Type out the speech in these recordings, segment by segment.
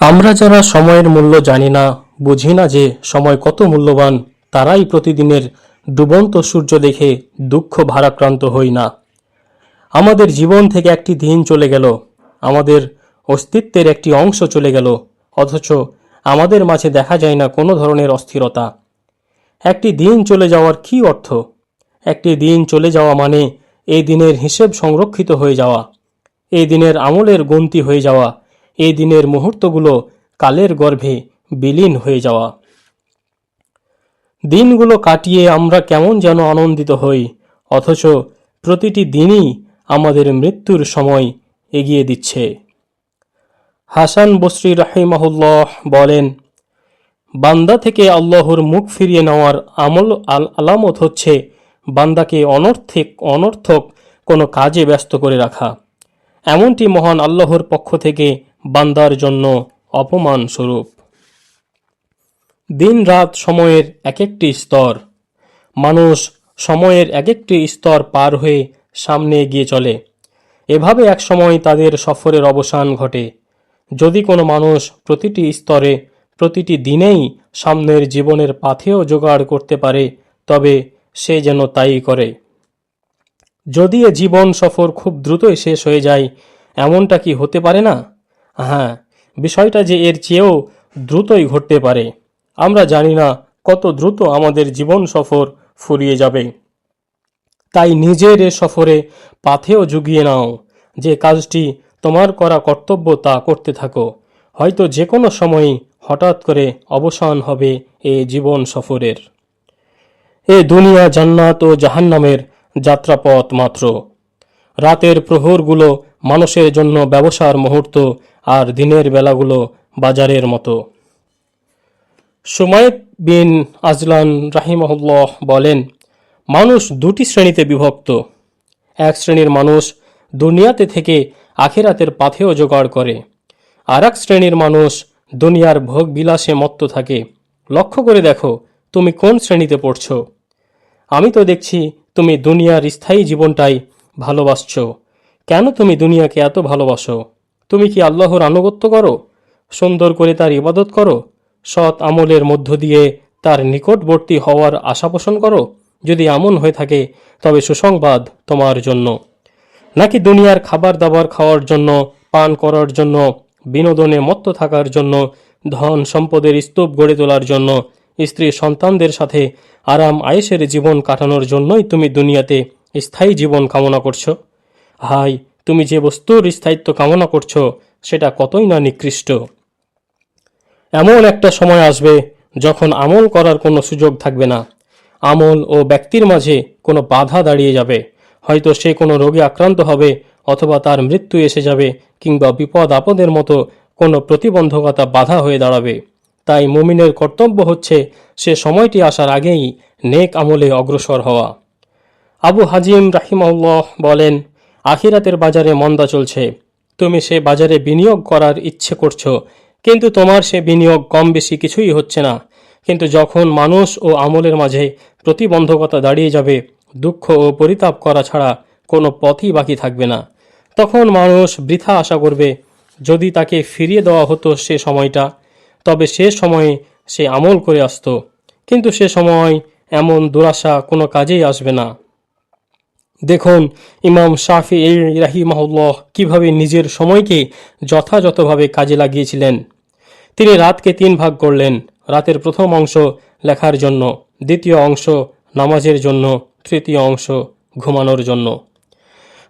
আমরা যারা সময়ের মূল্য জানি না, বুঝি না যে সময় কত মূল্যবান, তারাই প্রতিদিনের ডুবন্ত সূর্য দেখে দুঃখ ভারাক্রান্ত হই না। আমাদের জীবন থেকে একটি দিন চলে গেল, আমাদের অস্তিত্বের একটি অংশ চলে গেল, অথচ আমাদের মাঝে দেখা যায় না কোনো ধরনের অস্থিরতা। একটি দিন চলে যাওয়ার কী অর্থ? একটি দিন চলে যাওয়া মানে এই দিনের হিসেব সংরক্ষিত হয়ে যাওয়া, এই দিনের আমলের গন্তি হয়ে যাওয়া এই দিনের মুহূর্তগুলো কালের গর্ভে বিলীন হয়ে যাওয়া। দিনগুলো কাটিয়ে আমরা কেমন যেন আনন্দিত হই, অথচ প্রতিটি দিনই আমাদের মৃত্যুর সময় এগিয়ে দিচ্ছে। হাসান বসরি রাহিমাহুল্লাহ বলেন, বান্দা থেকে আল্লাহর মুখ ফিরিয়ে নেওয়ার আমল আল- আলামত হচ্ছে বান্দাকে অনর্থিক, অনর্থক কোনো কাজে ব্যস্ত করে রাখা। এমনটি মহান আল্লাহর পক্ষ থেকে বান্দার জন্য অপমান স্বরূপ দিন রাত সময়ের এক একটি স্তর। মানুষ সময়ের এক একটি স্তর পার হয়ে সামনে এগিয়ে চলে। এভাবে এক সময় তাদের সফরের অবসান ঘটে। যদি কোনো মানুষ প্রতিটি স্তরে, প্রতিটি দিনেই সামনের জীবনের পাথেও জোগাড় করতে পারে, তবে সে যেন তাই করে। যদি এ জীবন সফর খুব দ্রুতই শেষ হয়ে যায়, এমনটা কি হতে পারে না? হ্যাঁ বিষয়টা যে এর চেয়েও দ্রুতই ঘটতে পারে। আমরা জানি না কত দ্রুত আমাদের জীবন সফর ফুরিয়ে যাবে। তাই নিজের এ সফরে পাথেও জুগিয়ে নাও, যে কাজটি তোমার করা কর্তব্য তা করতে থাকো। হয়তো যে কোনো সময়ই হঠাৎ করে অবসান হবে এ জীবন সফরের। এ দুনিয়া জান্নাত ও জাহান্নামের যাত্রাপথ মাত্র। রাতের প্রহরগুলো মানুষের জন্য ব্যবসার মুহূর্ত আর দিনের বেলাগুলো বাজারের মতো। সুমাইদ বিন আজলান রাহিমহুল্লাহ বলেন, মানুষ দুটি শ্রেণীতে বিভক্ত। এক শ্রেণির মানুষ দুনিয়াতে থেকে আখিরাতের পাথেও জোগাড় করে। আর এক শ্রেণির মানুষ দুনিয়ার ভোগ বিলাসে মত্ত থাকে। লক্ষ্য করে দেখো, তুমি কোন শ্রেণীতে পড়ছ? আমি তো দেখছি তুমি দুনিয়ার স্থায়ী জীবনটাই ভালোবাসছ। কেন তুমি দুনিয়াকে এত ভালোবাসো? তুমি কি আল্লাহর আনুগত্য করো? সুন্দর করে তার ইবাদত করো? সৎ আমলের মধ্য দিয়ে তার নিকটবর্তী হওয়ার আশা পোষণ করো? যদি এমন হয়ে থাকে, তবে সুসংবাদ তোমার জন্য। নাকি দুনিয়ার খাবার দাবার খাওয়ার জন্য, পান করার জন্য, বিনোদনে মত্ত থাকার জন্য, ধন সম্পদের স্তূপ গড়ে তোলার জন্য, স্ত্রী সন্তানদের সাথে আরাম আয়েসের জীবন কাটানোর জন্যই তুমি দুনিয়াতে স্থায়ী জীবন কামনা করছ? হাই, তুমি যে বস্তুর স্থায়িত্ব কামনা করছ, সেটা কতই না নিকৃষ্ট। এমন একটা সময় আসবে যখন আমল করার কোনো সুযোগ থাকবে না। আমল ও ব্যক্তির মাঝে কোনো বাধা দাঁড়িয়ে যাবে। হয়তো সে কোনো রোগে আক্রান্ত হবে, অথবা তার মৃত্যু এসে যাবে, কিংবা বিপদ আপদের মতো কোনো প্রতিবন্ধকতা বাধা হয়ে দাঁড়াবে। তাই মুমিনের কর্তব্য হচ্ছে সে সময়টি আসার আগেই নেক আমলে অগ্রসর হওয়া। আবু হাজিম রাহিমাল্লাহ বলেন আখিরাতের বাজারে মন্দা চলছে। তুমি সে বাজারে বিনিয়োগ করার ইচ্ছে করছ, কিন্তু তোমার সে বিনিয়োগ কম বেশি কিছুই হচ্ছে না। কিন্তু যখন মানুষ ও আমলের মাঝে প্রতিবন্ধকতা দাঁড়িয়ে যাবে, দুঃখ ও পরিতাপ করা ছাড়া কোনো পথই বাকি থাকবে না। তখন মানুষ বৃথা আশা করবে, যদি তাকে ফিরিয়ে দেওয়া হতো সে সময়টা, তবে সে সময়ে সে আমল করে আসতো। কিন্তু সে সময় এমন দুরাশা কোনো কাজেই আসবে না। দেখুন, ইমাম শাফি রাহিমাহুল্লাহ কীভাবে নিজের সময়কে যথাযথভাবে কাজে লাগিয়েছিলেন। তিনি রাতকে তিন ভাগ করলেন, রাতের প্রথম অংশ লেখার জন্য, দ্বিতীয় অংশ নামাজের জন্য, তৃতীয় অংশ ঘুমানোর জন্য।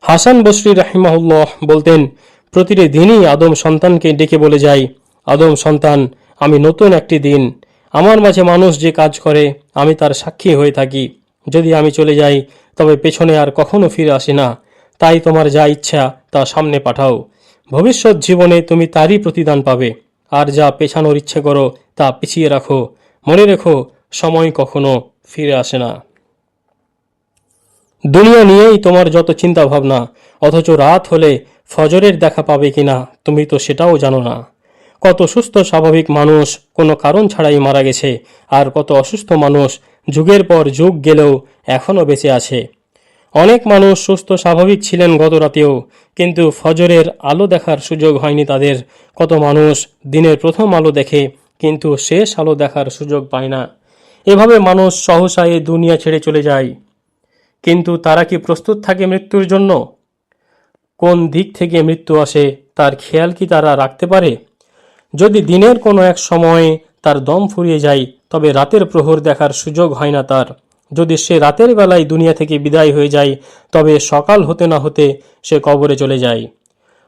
হাসান বসরি রাহিমাহুল্লাহ বলতেন, প্রতিটি দিনই আদম সন্তানকে ডেকে বলে যাই, আদম সন্তান, আমি নতুন একটি দিন, আমার মাঝে মানুষ যে কাজ করে, আমি তার সাক্ষী হয়ে থাকি। যদি আমি চলে যাই তবে পেছনে আর কখনো ফিরে আসি না। তাই তোমার যা ইচ্ছা তা সামনে পাঠাও। ভবিষ্যৎ জীবনে তুমি তারই প্রতিদান পাবে। আর যা পেছানোর ইচ্ছে করো তা পিছিয়ে রাখো। মনে রেখো, সময় কখনো ফিরে আসে না। দুনিয়া নিয়েই তোমার যত চিন্তা ভাবনা অথচ রাত হলে ফজরের দেখা পাবে কিনা, তুমি তো সেটাও জানো না। কত সুস্থ, স্বাভাবিক মানুষ কোনো কারণ ছাড়াই মারা গেছে, আর কত অসুস্থ মানুষ যুগের পর যুগ গেলেও এখনও বেঁচে আছে। অনেক মানুষ সুস্থ, স্বাভাবিক ছিলেন গত রাতেও, কিন্তু ফজরের আলো দেখার সুযোগ হয়নি তাদের। কত মানুষ দিনের প্রথম আলো দেখে, কিন্তু শেষ আলো দেখার সুযোগ পায় না। এভাবে মানুষ সহসা এই দুনিয়া ছেড়ে চলে যায়। কিন্তু তারা কি প্রস্তুত থাকে মৃত্যুর জন্য? কোন দিক থেকে মৃত্যু আসে, তার খেয়াল কি তারা রাখতে পারে? যদি দিনের কোনো এক সময়ে তার দম ফুরিয়ে যায়, তবে রাতের প্রহর দেখার সুযোগ হয় না তার। যদি সে রাতের বেলায় দুনিয়া থেকে বিদায় হয়ে যায়, তবে সকাল হতে না হতে সে কবরে চলে যায়।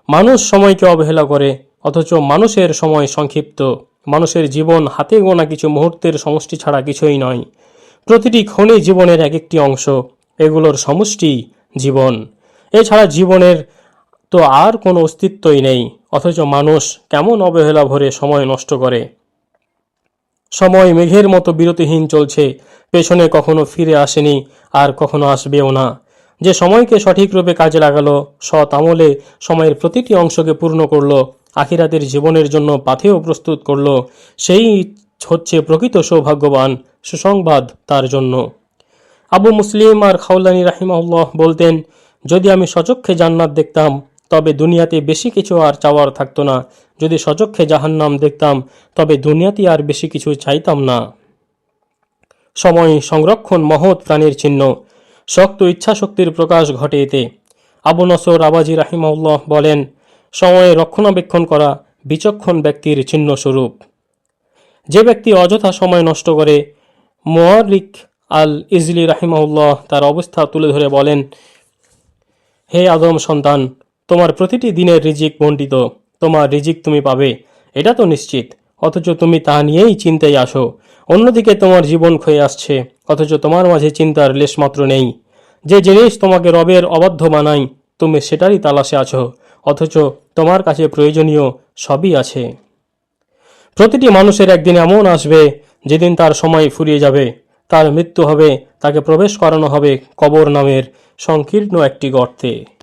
মানুষ সময়কে অবহেলা করে, অথচ মানুষের সময় সংক্ষিপ্ত। মানুষের জীবন হাতে গোনা কিছু মুহূর্তের সমষ্টি ছাড়া কিছুই নয়। প্রতিটি ক্ষণে জীবনের এক একটি অংশ, এগুলোর সমষ্টি জীবন। এছাড়া জীবনের তো আর কোনো অস্তিত্বই নেই, অথচ মানুষ কেমন অবহেলা ভরে সময় নষ্ট করে। সময় মেঘের মতো বিরতিহীন চলছে। পেছনে কখনো ফিরে আসেনি, আর কখনো আসবেও না। যে সময়কে সঠিক রূপে কাজে লাগালো, সৎ আমলে সময়ের প্রতিটি অংশকে পূর্ণ করল, আখিরাতের জীবনের জন্য পাথেও প্রস্তুত করল, সেই হচ্ছে প্রকৃত সৌভাগ্যবান সুসংবাদ তার জন্য। আবু মুসলিম আর খাউলানি রাহিমাহুল্লাহ বলতেন, যদি আমি সচক্ষে জান্নাত দেখতাম তবে দুনিয়াতে বেশি কিছু আর চাওয়ার থাকতো না। যদি সচক্ষে জাহান্নাম দেখতাম, তবে দুনিয়াতে আর বেশি কিছু চাইতাম না। সময় সংরক্ষণ মহৎ প্রাণীর চিহ্ন। শক্ত ইচ্ছাশক্তির প্রকাশ ঘটে এতে। আবু নসর আবাজি রাহিমাউল্লাহ বলেন, সময়ে রক্ষণাবেক্ষণ করা বিচক্ষণ ব্যক্তির চিহ্ন স্বরূপ যে ব্যক্তি অযথা সময় নষ্ট করে মোয়ারিক আল ইজলি রাহিমাউল্লাহ তার অবস্থা তুলে ধরে বলেন, হে আদম সন্তান তোমার প্রতিটি দিনের রিজিক বন্টিত তোমার রিজিক তুমি পাবে। এটা তো নিশ্চিত। অথচ তুমি তা নিয়েই চিন্তায় আসো। অন্যদিকে তোমার জীবন ক্ষয়ে আসছে। অথচ তোমার মাঝে চিন্তার লেশমাত্র নেই। যে জিনিস তোমাকে রবের অবাধ্য বানাই তুমি সেটারই তালাশে আছো। অথচ তোমার কাছে প্রয়োজনীয় সবই আছে। প্রতিটি মানুষের একদিন এমন আসবে, যেদিন তার সময় ফুরিয়ে যাবে। তার মৃত্যু হবে, তাকে প্রবেশ করানো হবে কবর নামের সংকীর্ণ একটি গর্তে।